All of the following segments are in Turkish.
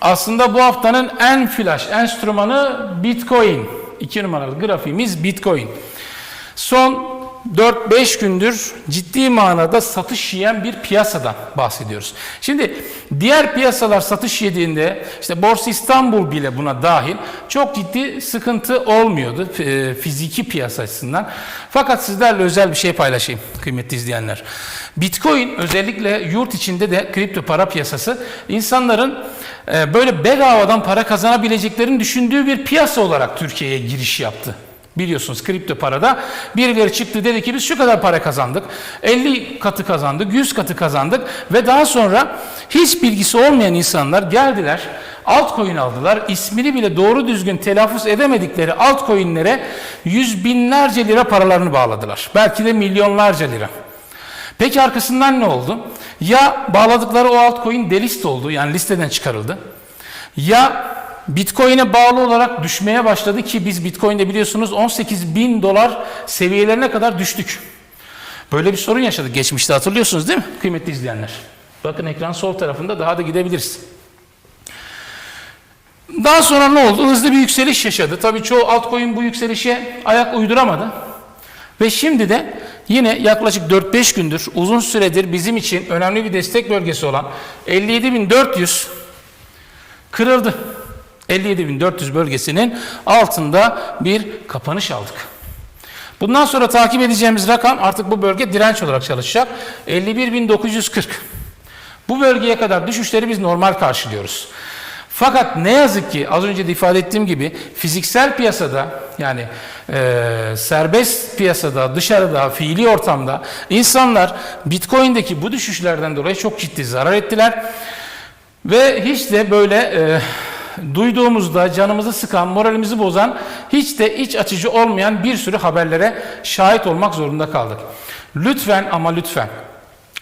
Aslında bu haftanın en flash enstrümanı Bitcoin. 2 numaralı grafiğimiz Bitcoin. Son 4-5 gündür ciddi manada satış yiyen bir piyasadan bahsediyoruz. Şimdi diğer piyasalar satış yediğinde işte Borsa İstanbul bile buna dahil çok ciddi sıkıntı olmuyordu e, fiziki piyasa açısından. Fakat sizlerle özel bir şey paylaşayım kıymetli izleyenler. Bitcoin özellikle yurt içinde de kripto para piyasası insanların e, böyle bedavadan para kazanabileceklerini düşündüğü bir piyasa olarak Türkiye'ye giriş yaptı. Biliyorsunuz kripto parada birileri çıktı dedi ki biz şu kadar para kazandık. 50 katı kazandık, 100 katı kazandık ve daha sonra hiç bilgisi olmayan insanlar geldiler. Altcoin aldılar. İsmini bile doğru düzgün telaffuz edemedikleri altcoin'lere yüz binlerce lira paralarını bağladılar. Belki de milyonlarca lira. Peki arkasından ne oldu? Ya bağladıkları o altcoin delist oldu yani listeden çıkarıldı. Ya Bitcoin'e bağlı olarak düşmeye başladı ki biz Bitcoin'de biliyorsunuz 18 bin dolar seviyelerine kadar düştük. Böyle bir sorun yaşadık geçmişte hatırlıyorsunuz değil mi kıymetli izleyenler? Bakın ekran sol tarafında daha da gidebiliriz. Daha sonra ne oldu? Hızlı bir yükseliş yaşadı. Tabii çoğu altcoin bu yükselişe ayak uyduramadı. Ve şimdi de yine yaklaşık 4-5 gündür uzun süredir bizim için önemli bir destek bölgesi olan 57.400 kırıldı. 57.400 bölgesinin altında bir kapanış aldık. Bundan sonra takip edeceğimiz rakam artık bu bölge direnç olarak çalışacak. 51.940. Bu bölgeye kadar düşüşleri biz normal karşılıyoruz. Fakat ne yazık ki az önce de ifade ettiğim gibi fiziksel piyasada yani e, serbest piyasada dışarıda fiili ortamda insanlar Bitcoin'deki bu düşüşlerden dolayı çok ciddi zarar ettiler. Ve hiç de böyle e, duyduğumuzda canımızı sıkan, moralimizi bozan, hiç de iç açıcı olmayan bir sürü haberlere şahit olmak zorunda kaldık. Lütfen ama lütfen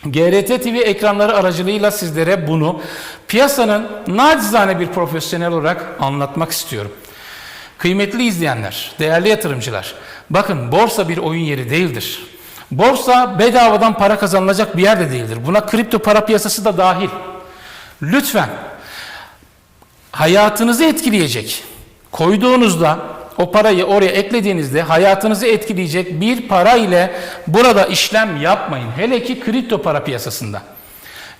GRT TV ekranları aracılığıyla sizlere bunu piyasanın nacizane bir profesyonel olarak anlatmak istiyorum. Kıymetli izleyenler, değerli yatırımcılar, bakın borsa bir oyun yeri değildir. Borsa bedavadan para kazanılacak bir yer de değildir. Buna kripto para piyasası da dahil. Lütfen hayatınızı etkileyecek. Koyduğunuzda o parayı oraya eklediğinizde hayatınızı etkileyecek bir para ile burada işlem yapmayın. Hele ki kripto para piyasasında.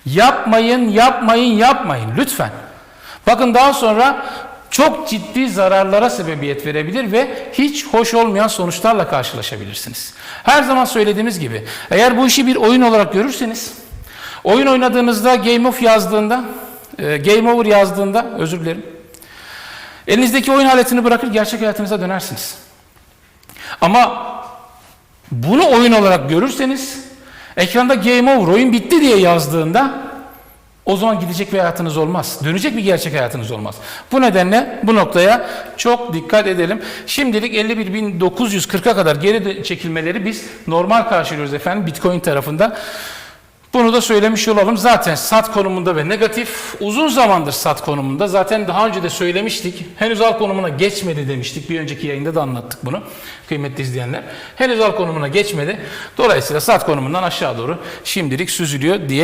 Yapmayın, yapmayın, yapmayın lütfen. Bakın daha sonra çok ciddi zararlara sebebiyet verebilir ve hiç hoş olmayan sonuçlarla karşılaşabilirsiniz. Her zaman söylediğimiz gibi eğer bu işi bir oyun olarak görürseniz oyun oynadığınızda game of yazdığında e, game over yazdığında özür dilerim elinizdeki oyun aletini bırakır gerçek hayatınıza dönersiniz. Ama bunu oyun olarak görürseniz ekranda game over oyun bitti diye yazdığında o zaman gidecek bir hayatınız olmaz. Dönecek bir gerçek hayatınız olmaz. Bu nedenle bu noktaya çok dikkat edelim. Şimdilik 51.940'a kadar geri çekilmeleri biz normal karşılıyoruz efendim Bitcoin tarafında. Bunu da söylemiş olalım. Zaten sat konumunda ve negatif uzun zamandır sat konumunda. Zaten daha önce de söylemiştik. Henüz al konumuna geçmedi demiştik. Bir önceki yayında da anlattık bunu. Kıymetli izleyenler. Henüz al konumuna geçmedi. Dolayısıyla sat konumundan aşağı doğru şimdilik süzülüyor diye